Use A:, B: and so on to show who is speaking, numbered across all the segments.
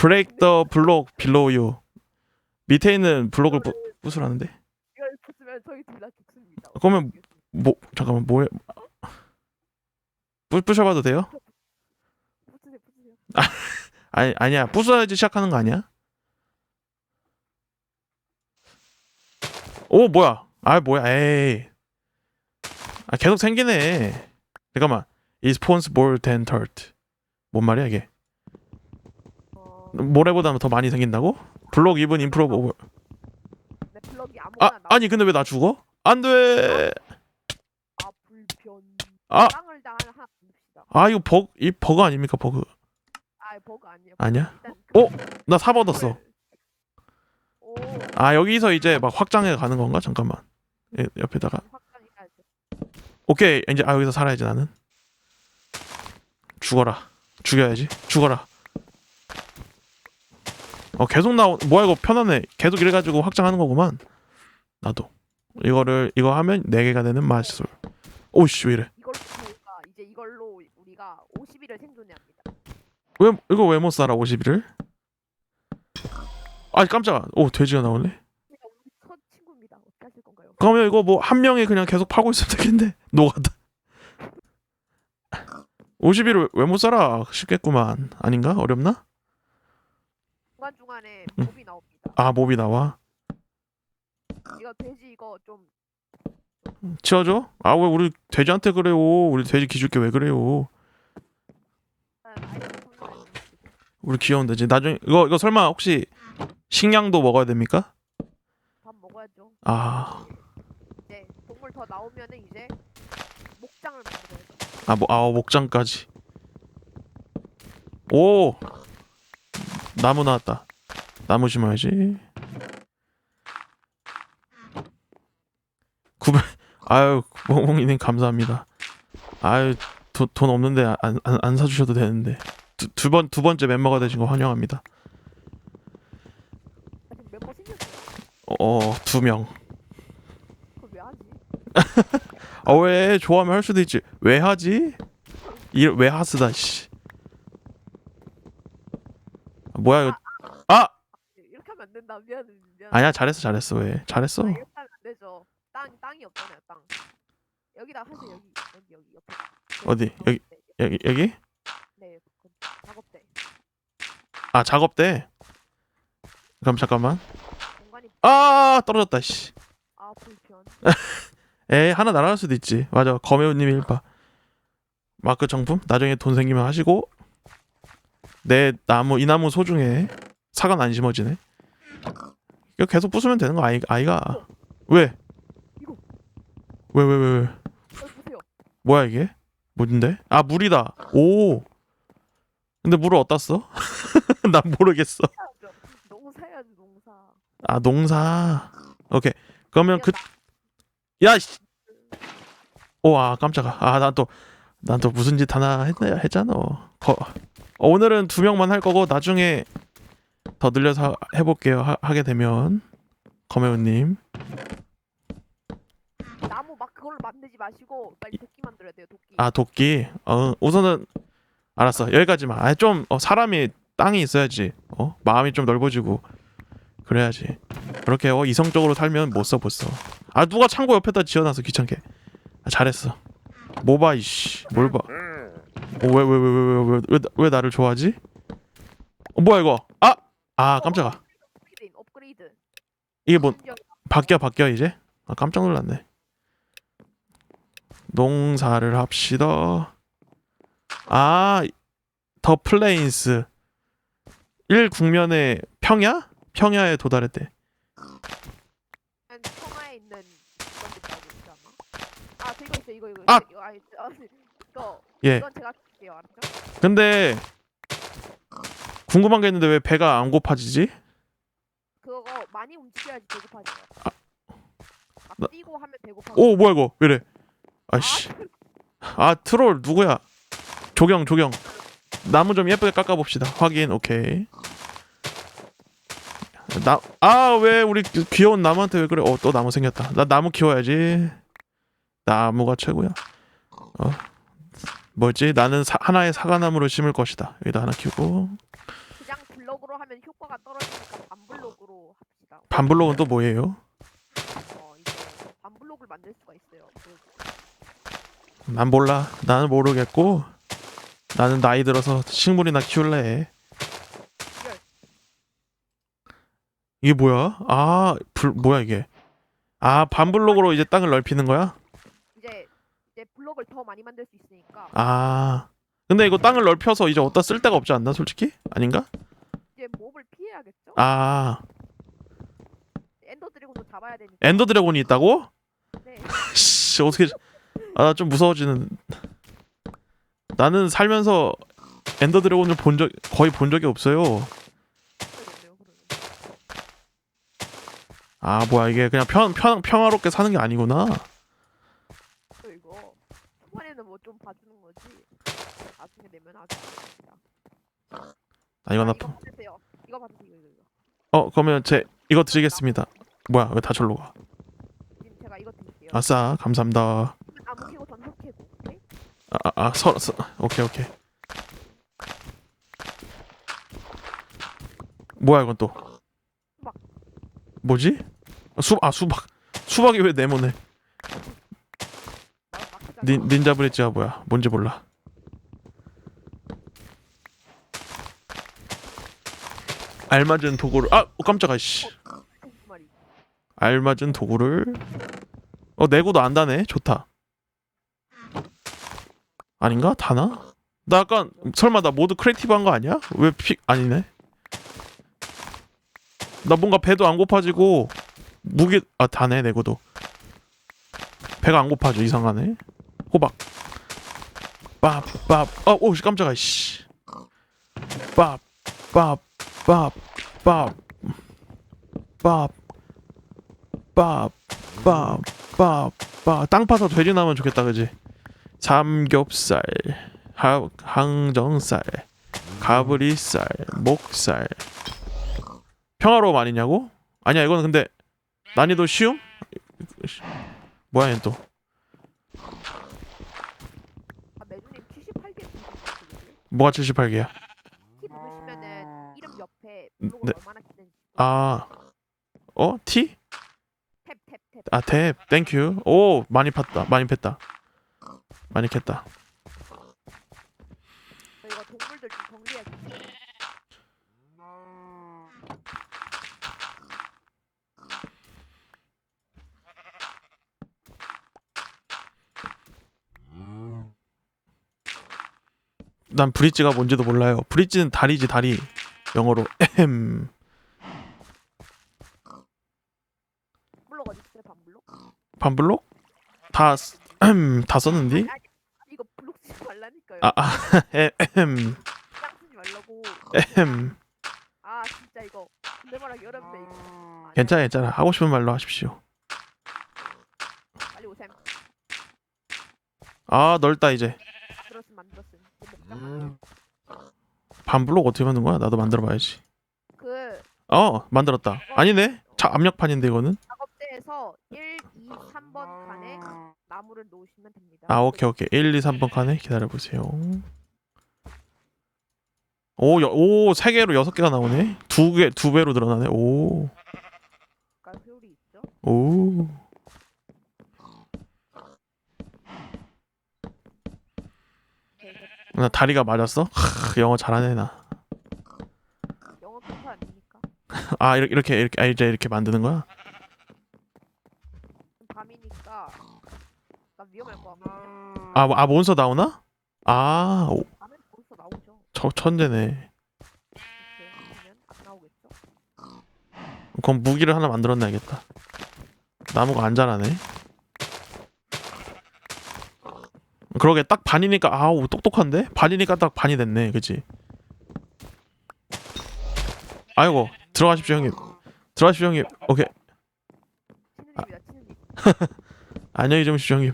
A: break the block below you. 밑에 있는 블록을 부, 부수라는데.
B: 이걸 붙으면 저희 둘 다 죽습니다.
A: 그러면 뭐 잠깐만 뭐해? 부, 부셔봐도 돼요?
B: 붙으세요, 붙으세요.
A: 아니 아니야 부숴야지 시작하는 거 아니야? 오 뭐야? 아 뭐야? 에이. 아 계속 생기네. 잠깐만. Is spawns more than dirt. 뭔 말이야 이게?
B: 어,
A: 모래보다 더 많이 생긴다고? 블록 입은 인프로브 오버.
B: 내 블럭이 아무거나
A: 아. 아니 근데 왜 나 죽어? 안 돼.
B: 아 불편.
A: 아.
B: 땅을 다 하나 봅시다.
A: 아 이거 버그 이 버그 아닙니까 버그?
B: 아 버그 아니에요.
A: 아니야?
B: 일단
A: 어? 나삽 얻었어.
B: 오.
A: 아 여기서 이제 막 확장해 가는 건가? 잠깐만. 예, 옆에다가. 오케이 이제 아 여기서 살아야지 나는. 죽어라. 죽여야지. 죽어라. 어 계속 나오 뭐야 이거 편하네. 계속 이래 가지고 확장하는 거구만. 나도 이거를 이거 하면 4개가 되는 마술. 오씨 왜 이래?
B: 이걸로 이제 이걸로 우리가 50일을 생존해야 합니다.
A: 왜 이거 왜 못 살아 50일을? 아 깜짝아. 오 돼지가 나오네.
B: 그러니까 우리 첫 친구입니다. 어떻게 하실 건가요?
A: 그러면 이거 뭐 한 명이 그냥 계속 파고 있으면 되겠네. 노가다. 50일을 왜 못 살아? 쉽겠구만. 아닌가? 어렵나?
B: 중간 중간에
A: 응.
B: 몹이 나옵니다.
A: 아 몹이 나와.
B: 이거 돼지 이거 좀
A: 치워줘? 아 왜 우리 돼지한테 그래요? 우리 돼지 기줄게 왜 그래요?
B: 소유하는
A: 우리 귀여운 돼지. 나중에 이거 이거 설마 혹시 식량도 먹어야 됩니까?
B: 밥 먹어야죠.
A: 아,
B: 이제 동물 더 나오면은 이제 목장을 만들어야죠.
A: 아, 뭐, 아, 목장까지. 오, 나무 나왔다. 나무 심어야지. 구백, 아유, 몽몽이님 감사합니다. 아유, 도, 돈 없는데 안, 안, 안 사주셔도 되는데. 두, 두 번째 멤버가 되신 거 환영합니다.
B: 생겼어요.
A: 어, 두 명. 아, 왜 좋아하면 할 수도 있지. 왜 하지? 이, 왜 하스다, 씨. 아, 뭐야, 이거. 아!
B: 이렇게 하면 안 된다. 미안해, 미안.
A: 아니야, 잘했어, 잘했어. 왜? 잘했어.
B: 아, 이렇게 하면 안 되죠. 땅 땅이 없잖아요, 땅. 여기다 하세요, 여기, 여기, 여기 옆에.
A: 어디? 여기?
B: 네,
A: 여기, 여기?
B: 네, 그 작업대.
A: 아, 작업대. 그럼 잠깐만.
B: 공간이
A: 아, 떨어졌다, 씨.
B: 아 불편.
A: 에이, 하나 날아갈 수도 있지. 맞아. 검혜우님이 일파. 마크 정품? 나중에 돈 생기면 하시고. 내 나무, 이 나무 소중해. 사과는 안 심어지네. 이거 계속 부수면 되는 거 아이, 아이가. 왜? 왜, 왜, 왜, 왜?
B: 보세요.
A: 뭐야 이게? 뭔데? 아 물이다. 오. 근데 물을 어디다 써? 난 모르겠어.
B: 사야죠. 농사.
A: 아 농사. 오케이. 그러면 그. 야. 씨. 오아 깜짝아. 아 난 또 난 또 무슨 짓 하나 했나 했잖아. 거, 어, 오늘은 두 명만 할 거고 나중에 더 늘려서 해볼게요. 하, 하게 되면 검혜우님.
B: 나무 막 그걸로 만들지 마시고 빨리 도끼 만들어야 돼요. 도끼.
A: 아 도끼. 어 우선은 알았어 여기까지만. 아좀 어, 사람이 땅이 있어야지. 어 마음이 좀 넓어지고 그래야지. 그렇게 어 이성적으로 살면 못 써 못 써. 아 누가 창고 옆에다 지어놔서 귀찮게. 아, 잘했어. 뭐봐 이씨 뭘 봐. 왜 왜 왜 왜 왜 왜 나를 좋아하지? 어 뭐야 이거? 아! 아 깜짝아.
B: 업그레이드 업그레이드.
A: 이게 뭐
B: 심지어
A: 바뀌어 바뀌어 이제? 아 깜짝 놀랐네. 농사를 합시다. 아, 더 플레인스. 1 국면의 평야? 평야에 도달했대.
B: 청하에 있는? 아, 저 이거 있어 이거 이거.
A: 아!
B: 이거, 아니 아, 이거
A: 예.
B: 이건 제가 줄게요, 알았죠?
A: 근데 궁금한 게 있는데 왜 배가 안 고파지지?
B: 그거 많이 움직여야지 배고파져요.
A: 아.
B: 막
A: 나-
B: 뛰고 하면 배고파.
A: 오, 뭐야 이거? 왜 이래? 아씨. 아, 트롤 누구야? 조경, 조경. 나무 좀 예쁘게 깎아 봅시다. 확인. 오케이. 나, 아, 왜 우리 귀- 귀여운 나무한테 왜 그래? 어, 또 나무 생겼다. 나 나무 키워야지. 나무가 최고야. 어. 뭐지? 나는 사, 하나의 사과나무를 심을 것이다. 여기다 하나 키우고.
B: 그냥 블록으로 하면 효과가 떨어지니까 반블록으로 합시다.
A: 반블록은 또 뭐예요?
B: 어 이제 반블록을 만들 수가 있어요. 그
A: 난 몰라. 나는 모르겠고 나는 나이 들어서 식물이나 키울래. 이게 뭐야? 아, 불 뭐야 이게? 아, 반블록으로 이제 땅을 넓히는 거야?
B: 블록을 더 많이 만들 수 있으니까
A: 아. 근데 이거 땅을 넓혀서 이제 어디다 쓸 데가 없지 않나, 솔직히? 아닌가?
B: 이제 몹을 피해야겠죠?
A: 아,
B: 엔더 드래곤도 잡아야 되니까.
A: 엔더 드래곤이 있다고?
B: 네.
A: 씨, 어떻게 아, 나 좀 무서워지는. 나는 살면서 엔더 드래곤을 본 적 거의 본 적이 없어요.
B: 그러겠네요. 그러면.
A: 아, 뭐야 이게 그냥 평, 평 평화롭게 사는 게 아니구나.
B: 좀 봐주는 거지. 나중에 내면 아주 아닙니다.
A: 아, 이거 나
B: 이거 받으세요. 이거 받으세요. 이거, 이거.
A: 어, 그러면 제 이거 드리겠습니다. 뭐야, 왜 다 절로 가?
B: 지금 제가 이거 드릴게요.
A: 아싸, 감사합니다.
B: 나무 캐고 전석 캐고. 오케이?
A: 아, 아, 아 서, 서, 오케이, 오케이. 뭐야 이건 또?
B: 수박.
A: 뭐지? 수, 아 수박. 수박이 왜 네모네? 닌, 닌자 브릿지가 뭐야? 뭔지 몰라. 알맞은 도구를 아 어, 깜짝아 씨. 알맞은 도구를 어 내구도 안 다네. 좋다. 아닌가? 다나? 나 약간 설마 나 모두 크리에이티브한 거 아니야? 왜픽 아니네. 나 뭔가 배도 안 고파지고 무게 아 다네 내구도. 배가 안 고파져 이상하네 호박. 빡빡 아오 깜짝아 씨. 빡빡빡빡빡 빡 빠빠빠빠 땅 파서 돼지 나면 좋겠다 그지? 삼겹살 하, 항정살 가브리살 목살. 평화로움 아니냐고? 아니야 이거는 근데 난이도 쉬움? 뭐야 얘는 또
B: 아 매주님 78개 드리거든요.
A: 뭐가 78개야
B: 키 누르시면은 이름 옆에
A: 음,
B: 블록을
A: 네.
B: 얼마나 키는지
A: 아 어? 티?
B: 탭탭탭.
A: 아 탭 땡큐 오 많이 팠다 많이 팼다 많이 캤다
B: 저희가 동물들 좀 정리해 주세요.
A: 난 브릿지가 뭔지도 몰라요 브릿지는 다리지 다리 영어로 에헴
B: 블록 어디 있어요? 반블록?
A: 반블록? 다, 쓰- 에헴, 다 썼는디?
B: 아니, 아니 이거 블록 쓰지 말라니까요.
A: 아, 아, 에, 에헴,
B: 그냥 쓰지 말라고.
A: 에헴.
B: 아 진짜 이거 내 말하기 어렵네 이거. 아니,
A: 괜찮아, 괜찮아. 하고 싶은 말로 하십시오.
B: 빨리 오셈.
A: 아, 넓다, 이제.
B: 목장
A: 반블록 어떻게 만든 거야? 나도 만들어 봐야지.
B: 그
A: 어, 만들었다. 아니네? 자, 압력판인데, 이거는?
B: 작업대에서 1, 2, 3번 칸에 나무를 놓으시면 됩니다.
A: 아, 오케이, 오케이. 1, 2, 3번 칸에 기다려 보세요. 오, 여, 오, 세 개로 여섯 개가 나오네? 두 개, 두 배로 늘어나네? 오,
B: 그러니까 효율이 있죠.
A: 오.
B: 그래서
A: 나 다리가 맞았어? 하, 영어 잘하네, 나.
B: 영어 표현 아니니까.
A: 아, 이렇게, 이렇게, 이렇게, 아, 이제 이렇게 만드는 거야?
B: 지금 밤이니까 나 위험할 것 같아.
A: 아, 아 몬스터 나오나? 아, 오,
B: 밤엔 벌써 나오죠.
A: 저 천재네.
B: 이렇게 하면 안 나오겠죠?
A: 그럼 무기를 하나 만들어놔야겠다. 나무가 안 자라네. 그러게 딱 반이니까 아우 똑똑한데? 반이니까 딱 반이 됐네, 그치? 아이고 들어가십시오 형님. 들어가십시오 형님. 오케이
B: 치느님.
A: 안녕히 주무십시오 형님.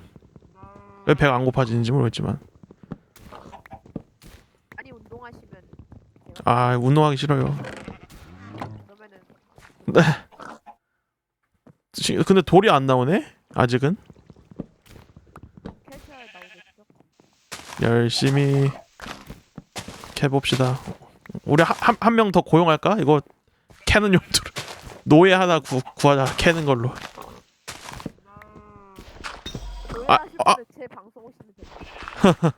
A: 왜 배가 안 고파지는지 모르겠지만
B: 아니 운동하시면.
A: 아 운동하기 싫어요.
B: 그러면은
A: 지- 근데 돌이 안 나오네? 아직은
B: 캐셔야 나오겠죠?
A: 열심히 캐봅시다. 우리 한 한 명 더 고용할까? 이거 캐는 용도로 노예 하나 구, 구하자 캐는 걸로.
B: 노예하실
A: 아.
B: 분은 제 방송 오시면 됩니다.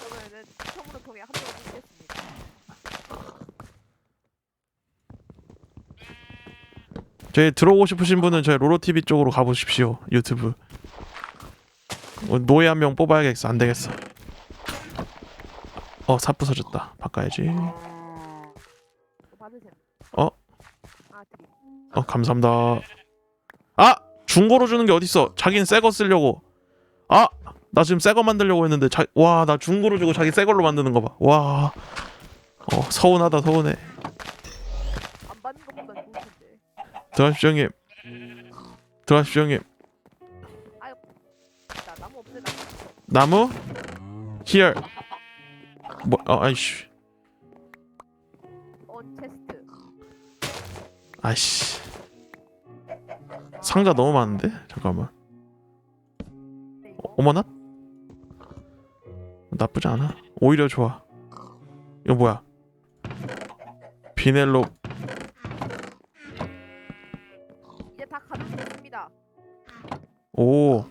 B: 그러면은 처음으로 통해 한 명을 뽑겠습니다.
A: 저희 들어오고 싶으신 분은 저희 로로 TV 쪽으로 가보십시오 유튜브. 어, 노예 한 명 뽑아야겠어. 안 되겠어. 어, 삽 부서졌다. 바꿔야지. 어? 어, 감사합니다. 아, 중고로 주는 게 어딨어? 자기는 새 거 쓰려고. 아, 나 지금 새 거 만들려고 했는데 자, 와, 나 중고로 주고 자기 새 걸로 만드는 거 봐. 와. 어, 서운하다, 서운해.
B: 안 받는 것보다 좋을 텐데.
A: 들어가십시오, 형님. 들어가십시오, 형님.
B: 나무.
A: Here. 뭐, 어, 아이씨.
B: 언 체스트.
A: 아이씨. 상자 너무 많은데? 잠깐만.
B: 네, 이거.
A: 어머나? 나쁘지 않아. 오히려 좋아. 이거 뭐야? 비넬로
B: 이제 다 있습니다.
A: 오.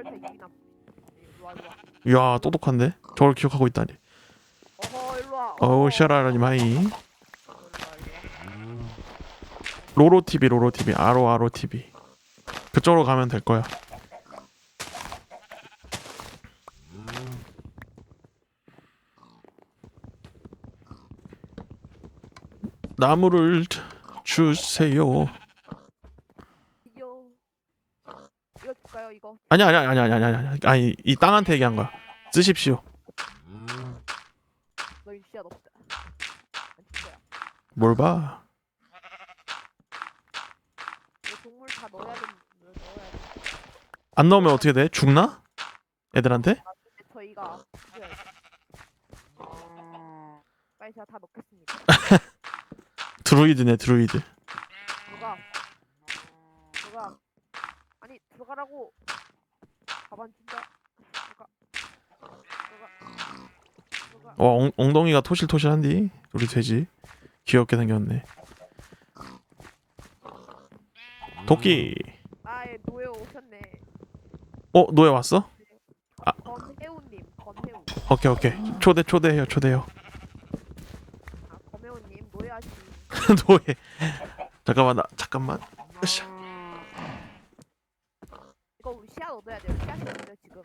B: 일로와 일로와.
A: 이야 똑똑한데? 저걸 기억하고 있다니.
B: 어허 일로와.
A: 어우 샤라라니 마이.
B: 일로와 일로와.
A: 로로 TV 로로 TV 아로 아로 TV. 그쪽으로 가면 될 거야. 나무를 주세요.
B: 이거 이거 줄까요 이거?
A: 아니 아니 아니 아니 아니 아니 아니 이 땅한테 얘기한 거야. 쓰십시오.
B: 너희 씨앗 없다.
A: 뭘 봐?
B: 이거 동물 다 넣어야 돼. 넣어야 돼.
A: 안 넣으면 어떻게 돼? 죽나? 애들한테?
B: 근데 저희가 죽여야 돼. 빨리 제가 다 넣겠습니다.
A: 드루이드네 드루이드.
B: 들어가. 들어가. 아니 들어가라고. 가만 준다.
A: 와 엉, 엉덩이가 토실토실한디 우리 돼지 귀엽게 생겼네. 도끼.
B: 아예 노예 오셨네.
A: 어 노예 왔어?
B: 검해우님, 검해우.
A: 오케이 오케이 초대 초대해요 초대해요.
B: 아 검해우님 노예하시.
A: 노예. 잠깐만 나 잠깐만. 으쌰.
B: 이거 우리 씨앗 얻어야 돼요. 씨앗이 없어요 지금.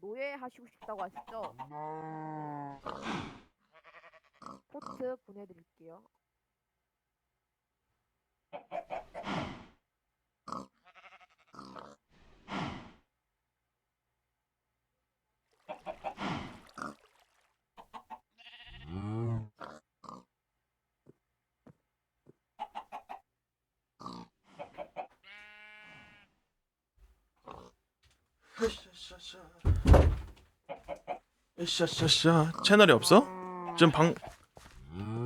B: 노예 하시고 싶다고 하시죠? 포트 보내드릴게요.
A: 으쌰쌰쌰 채널이 없어? 지금 방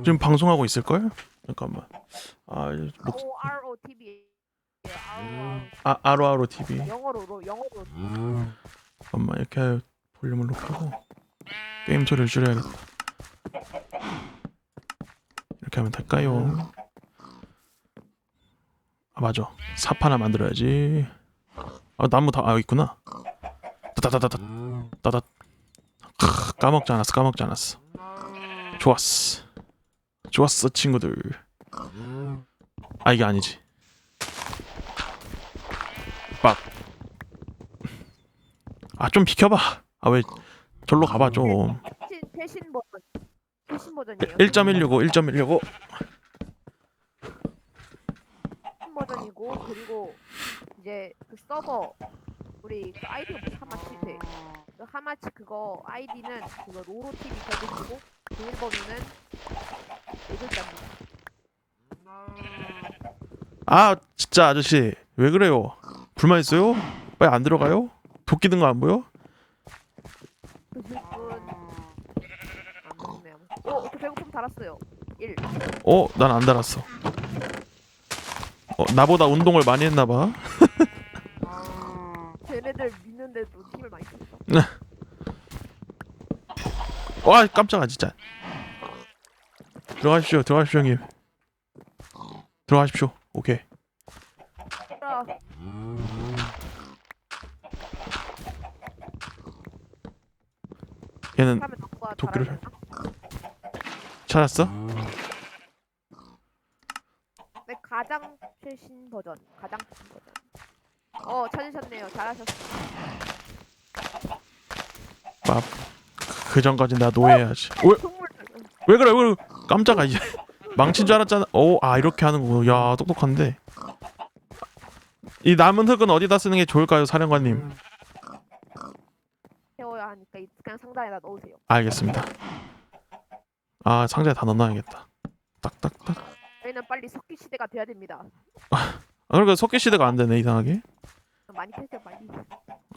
A: 지금 방송하고 있을 걸? 잠깐만. 아이 목,
B: O R O T V.
A: 아 아로아로 TV.
B: 영어로 영어로
A: 잠깐만 이렇게 볼륨을 높이고 게임 소리를 줄여야겠다. 이렇게 하면 될까요? 아 맞아. 삽 하나 만들어야지. 아 나무 다 아 있구나. 따다다다다 따다. 크, 까먹지 않았어 까먹지 않았어. 좋았어. 좋았어 친구들. 아 이게 아니지. 빡. 아좀 비켜봐. 아 왜 절로 가봐 좀.
B: 최신 최신 버전. 최신 버전이에요.
A: 1.165 1.165
B: 최신 버전이고 그리고 이제 그 서버 우리 그 아이디가 무슨 하마치인데 그 하마치 그거 아이디는 그거 로로 TV 거기시고 비밀번호는 네 글자입니다.
A: 아 진짜 아저씨 왜 그래요? 불만 있어요? 빨리 안 들어가요? 도끼 든 거 안 보여?
B: 안 먹네. 어, 저 배고픔 달았어요. 1.
A: 어? 난 안 달았어 어, 나보다 운동을 많이 했나 봐.
B: 쟤네들 믿는데도 힘을 많이 썼어.
A: 와 깜짝아 진짜. 들어가십시오. 들어가십시오 형님. 들어가십시오. 오케이.
B: 아,
A: 얘는 도끼를
B: 잘하려나?
A: 찾았어?
B: 네, 가장 최신 버전. 가장 최신 버전. 어, 찾으셨네요. 잘하셨어요.
A: 그 전까지 나 노예해야지. 왜,
B: 동물들.
A: 왜 그래? 왜 그래? 깜짝아 이제 망친 줄 알았잖아. 오, 아 이렇게 하는 거야 똑똑한데. 이 남은 흙은 어디다 쓰는 게 좋을까요, 사령관님?
B: 세워야 하니까 이- 그냥 상자에다 넣으세요.
A: 알겠습니다. 아 상자에 다 넣어놔야겠다. 딱딱딱.
B: 저희는 빨리 석기 시대가 돼야 됩니다.
A: 아 그러니까 석기 시대가 안 되네 이상하게.
B: 많이 캐세요, 빨리.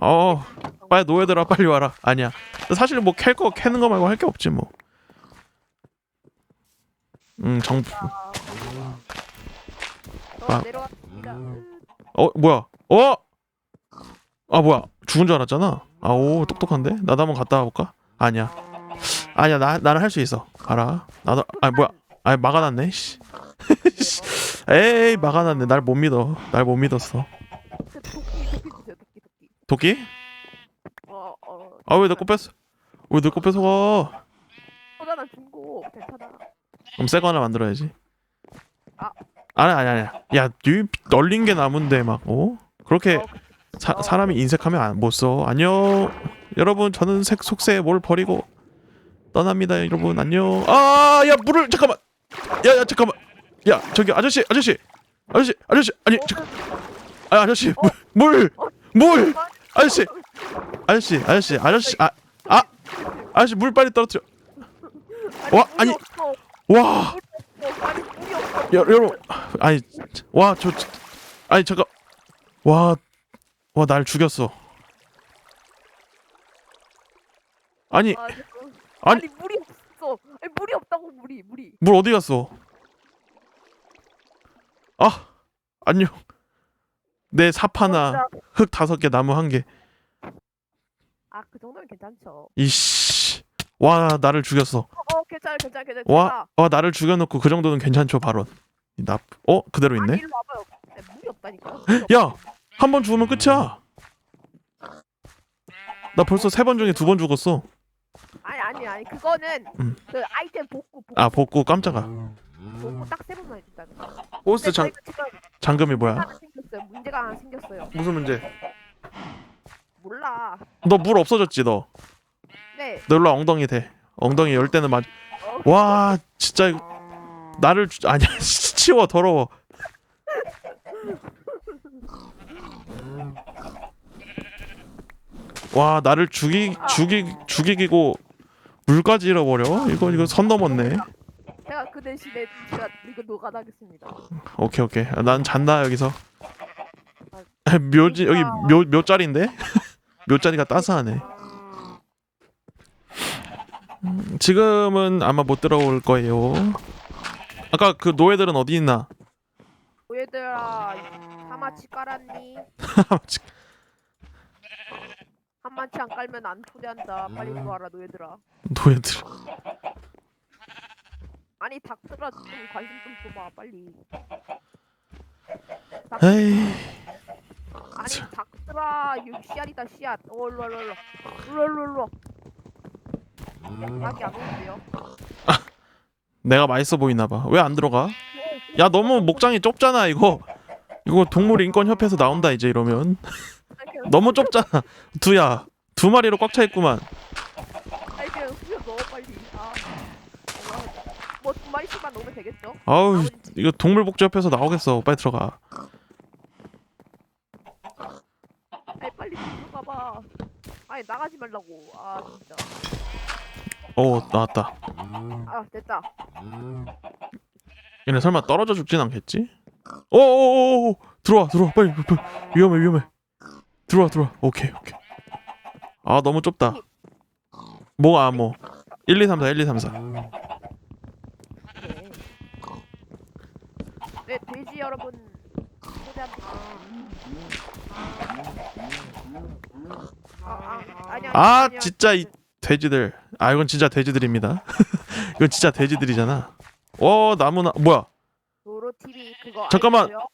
A: 어, 빨리 노예들아 빨리 와라. 아니야. 사실 뭐 캘 거 캐는 거 말고 할 게 없지 뭐. 음, 정,
B: 저
A: 아.
B: 내려왔습니다.
A: 어 뭐야? 어? 아 뭐야? 죽은 줄 알았잖아. 아오 똑똑한데? 나도 한번 갔다 와볼까? 아니야. 아니야 나 나는 할 수 있어. 알아. 나도 아 뭐야? 아 막아놨네. 씨. 에이 막아놨네. 날 못 믿어. 날 못 믿었어.
B: 그 도끼, 도끼 주세요, 도끼, 도끼.
A: 도끼?
B: 어, 어.
A: 아 왜 내 거 뺐어? 왜 내 거 뺏어가?
B: 소잖아 중고. 괜찮아.
A: 그럼 새 거 하나 만들어야지.
B: 아.
A: 아니 아니 아니야. 야, 이 널린 게 남은데 막 어? 그렇게
B: 어,
A: 사, 사람이 인색하면 안, 못 써. 안녕. 여러분, 저는 색 속세에 뭘 버리고 떠납니다. 여러분, 안녕. 아, 야, 물을 잠깐만. 야, 야, 잠깐만. 야, 저기 아저씨, 아저씨. 아저씨, 아저씨. 아니, 잠깐. 아, 아저씨. 물, 물. 물. 아저씨. 아저씨, 아저씨, 아저씨. 아, 아. 아저씨 물 빨리 떨어뜨려. 와, 아니. 와. 여, 여러분. 아니, 와, 저 저- 아니, 잠깐. 와. 와, 날 죽였어. 아니,
B: 아.
A: 아니.
B: 아니 물이 없어. 아니 물이 없다고 물이 물이.
A: 물 어디 갔어? 아, 안녕. 내삽 하나, 흙 다섯 개, 나무 한 개.
B: 아 그 정도면 괜찮죠.
A: 이씨. 와, 나를 죽였어.
B: 어, 어 괜찮아 괜찮아 괜찮아.
A: 와, 와, 나를 죽여놓고 그 정도는 괜찮죠, 발언. 이 나, 어, 그대로
B: 아니
A: 있네.
B: 일로 와봐요. 네, 물이 없다니까.
A: 야, 한 번 죽으면 끝이야. 나 벌써 세 번 중에 두 번 죽었어.
B: 아니 아니 아니 그거는
A: 음.
B: 그 아이템 복구 복구
A: 아, 복구 깜짝아.
B: 복구 딱세 번만 해준다는 거.
A: 호스트
B: 근데
A: 장
B: 저희가 지금
A: 잠금이 뭐야?
B: 하나 생겼어요. 문제가 하나 생겼어요.
A: 무슨 문제?
B: 몰라.
A: 너 물 없어졌지 너.
B: 네.
A: 너 일로 와, 엉덩이 대. 엉덩이 열 때는 맞.
B: 어,
A: 와, 진짜 이거 나를 주... 아니야 치워 더러워. 와 나를 죽이 죽이 죽이고 물까지 잃어버려? 이거 이거 선 넘었네.
B: 그 대신에 제가 이거 노가다하겠습니다.
A: 오케이 오케이. 아, 난 잔다 여기서. 아, 묘지 여기 묘 묘짜리인데 묘짜리가 따스하네. 음, 지금은 아마 못 들어올 거예요. 아까 그 노예들은 어디 있나?
B: 얘들아 하마치 깔았니? 한마치 안 깔면 안 초대한다. 빨리 들어와라 노예들아.
A: 노예들.
B: 아니 닥들아 좀 관심 좀 줘봐 빨리.
A: 에이.
B: 아니 닥들아 여기 씨앗이다 씨앗. 일로 일로. 닭이 안 오는데요?
A: 내가 맛있어 보이나 봐. 왜 안 들어가? 야 너무 목장이 좁잖아 이거. 이거 동물 인권 협회에서 나온다 이제 이러면 너무 좁잖아. 두야 두 마리로 꽉 차 있구만.
B: 아니 그냥 후려 넣어 빨리. 아. 뭐두 마리씩 만 넣으면 되겠죠?
A: 아우 이거 동물 복지 협회에서 나오겠어. 빨리 들어가.
B: 아니 빨리 들어가봐. 아니 나가지 말라고. 아 진짜.
A: 오 나왔다.
B: 아 됐다.
A: 얘네 설마 떨어져 죽진 않겠지? 오오오오 들어와 들어와 빨리, 빨리 위험해 위험해. 들어와 들어와. 오케이 오케이. 아 너무 좁다. 뭐가 뭐 1, 2, 3, 4 1, 2, 3, 4
B: 네. 네 돼지 여러분. 아, 아. 아, 아니야.
A: 진짜 이- 돼지들. 아 이건 진짜 돼지들입니다. 이건 진짜 돼지들이잖아. 어 나무나 뭐야?
B: 로로 TV 그거
A: 잠깐만.
B: 알려줘요?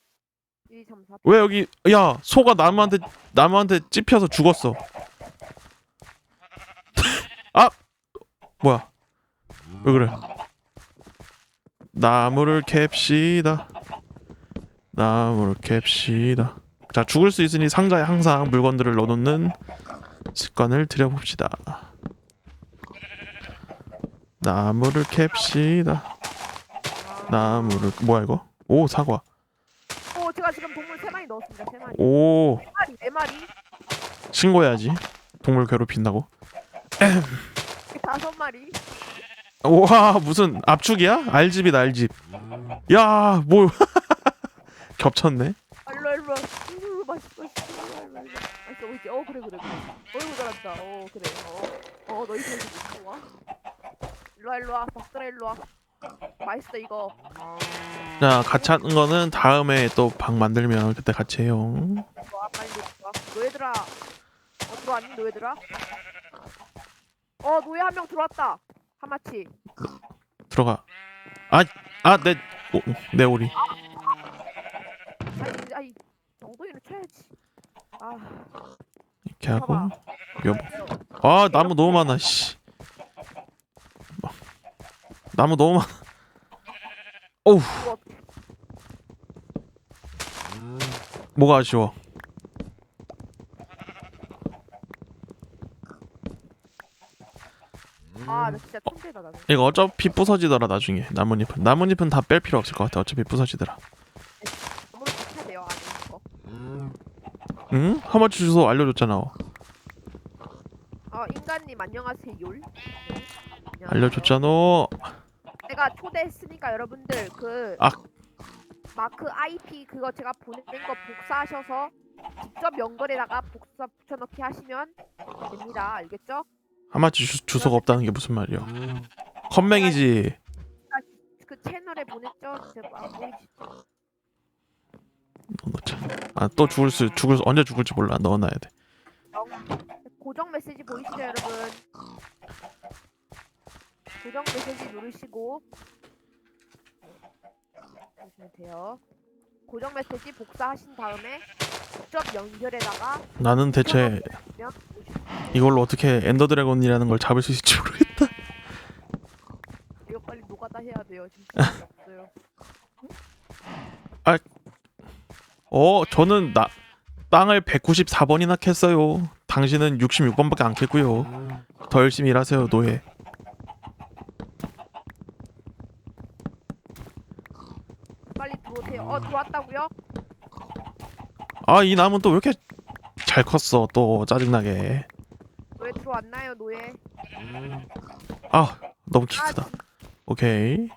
B: 1, 2, 3, 4.
A: 왜 여기 야 소가 나무한테 나무한테 찝혀서 죽었어. 아 뭐야? 왜 그래? 나무를 캡시다. 나무를 캡시다. 자 죽을 수 있으니 상자에 항상 물건들을 넣어놓는 습관을 들여봅시다. 나무를 캡시다. 나무를 뭐야 이거? 오 사과.
B: 오, 제가 지금 동물 3마리 넣었습니다. 3마리.
A: 오
B: 4마리, 4마리.
A: 신고해야지. 동물 괴롭힌다고.
B: 5마리.
A: 와 무슨 압축이야? 알집이다 알집. 야 뭐 겹쳤네.
B: 일로. 으, 맛있어. 맛있어. 맛있어 보이지? 어, 그래 그래 그래. 어이구 잘한다. 어, 그래. 어. 어, 너희 돼지 좋아. 일로 와 일로 와. 박들아 일로 와. 맛있어 이거.
A: 자 같이 하는 거는 다음에 또 방 만들면 그때 같이 해요.
B: 와 빨리 들어와. 노예들아. 어 들어왔니 노예들아? 어 노예 한 명 들어왔다. 하마치.
A: 들어가. 아 아내내 오리.
B: 아이 아이 정도이는 쳐야지. 아.
A: 이렇게 하고
B: 봐봐.
A: 여보. 아 나무 너무 많아 씨. 나무 너무 많아. 어우
B: 이거.
A: 뭐가 아쉬워.
B: 아, 나 진짜 천재다 나는.
A: 이거 어차피 부서지더라 나중에 나뭇잎은 나뭇잎은 다 뺄 필요 없을 것 같아 어차피 부서지더라.
B: 거.
A: 응? 하마치 주소 알려줬잖아.
B: 어 인간님 안녕하세요. 네, 안녕하세요.
A: 알려줬잖아.
B: 제가 초대했으니까 여러분들 그
A: 아.
B: 마크 IP 그거 제가 보낸 거 복사하셔서 직접 연결에다가 복사 붙여넣기 하시면 됩니다. 알겠죠?
A: 하마치 주, 주소가 없다는 게 무슨 말이야? 컴맹이지.
B: 그 채널에 보냈죠? 안 보이지?
A: 아또 죽을 수 죽을 수, 언제 죽을지 몰라. 넣어놔야 돼.
B: 고정 메시지 보이시죠, 여러분? 고정 메시지 누르시고 보시면 돼요. 고정 메시지 복사하신 다음에 직접 연결에다가
A: 나는 대체 이걸로 어떻게 엔더 드래곤이라는 걸 잡을 수 있을지 모르겠다.
B: 노가다 해야 돼요. 지금 시간이 없어요.
A: 어, 저는 나 땅을 194번이나 캤어요. 당신은 66번밖에 안 캤고요. 더 열심히 일하세요, 노예.
B: 빨리 들어오세요. 어 들어왔다고요?
A: 아, 이 나무는 또 왜 이렇게 잘 컸어? 또 짜증나게.
B: 노예 들어왔나요, 노예?
A: 아, 너무 키
B: 아,
A: 크다. 오케이.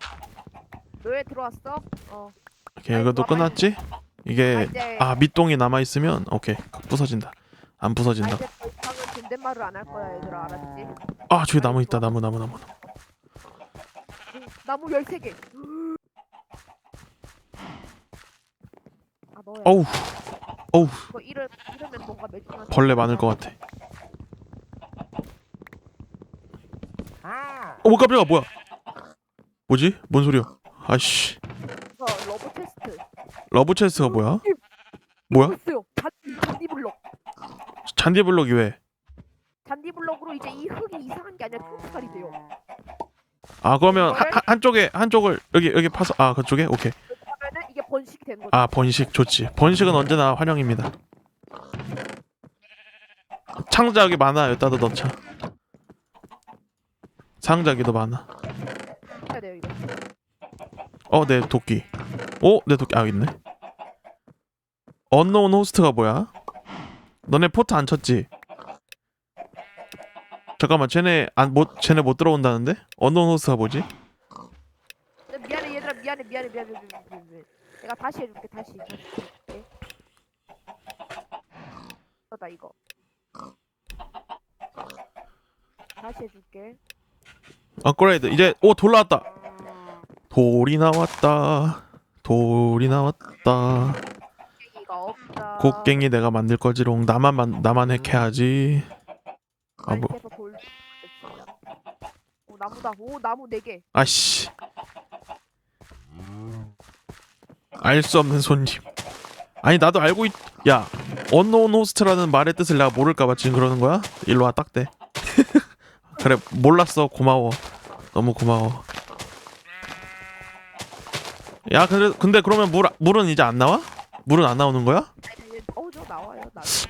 B: 노예 들어왔어? 어.
A: 오케이, 이것도 끝났지?
B: 아,
A: 이게
B: 이제
A: 아 밑동이 남아 있으면 오케이 부서진다. 안
B: 아,
A: 부서진다.
B: 이제 더 이상은 존댓말을 안 할 거야, 얘들아. 알았지?
A: 아 저기 나무 있다. 나무 나무 나무.
B: 응, 나무 13개. 아, 너야.
A: 어우 어우
B: 이거 이러, 이러면 뭔가 매진한
A: 벌레 많을 것 같아. 어 깜짝아 뭐야? 뭐지? 뭔 소리야? 아씨
B: 이거 러브 테스트.
A: 러브 체스가 뭐야? 뭐야?
B: 있어요. 잔디, 잔디 블록.
A: 잔디 블록이 왜?
B: 잔디 블록으로 이제 이 흙이 이상한 게 아니라 초록색깔이 돼요.
A: 아 그러면 한, 한- 한쪽에 한쪽을 여기 여기 파서 아 그쪽에 오케이.
B: 그러면은 이게 번식이 되는 거죠.
A: 아 번식 좋지. 번식은 언제나 환영입니다. 여기 많아. 여기다도 넣자. 여기도 많아. 어, 내 도끼. 오, 내 도끼. 아, 있네. 언노운 호스트가 뭐야? 너네 포트 안 쳤지? 잠깐만, 쟤네 안 못 쟤네 못 들어온다는데? 언노운 호스트가 뭐지?
B: 네, 미안해 얘들아 미안해 미안해 미안해 미안해, 미안해, 미안해. 내가 다시 해줄게 다시 다시 해줄게 어다 이거 다시 해줄게
A: 업그레이드. 이제 오, 돌 나왔다. 돌이 나왔다. 돌이 나왔다.
B: 진짜.
A: 곡괭이 내가 만들 거지롱 나만 만, 나만 해해야지 아, 뭐.
B: 돌. 오 나무다. 오 나무 네 개.
A: 아씨 알 수 없는 손님 아니 나도 알고 있... 야 언노운 호스트라는 말의 뜻을 내가 모를까봐 지금 그러는 거야? 일로 와 딱대 그래 몰랐어 고마워 너무 고마워 야 근데, 근데 그러면 물, 물은 이제 안 나와? 물은 안 나오는 거야?
B: 아니, 어저 나와요. 나.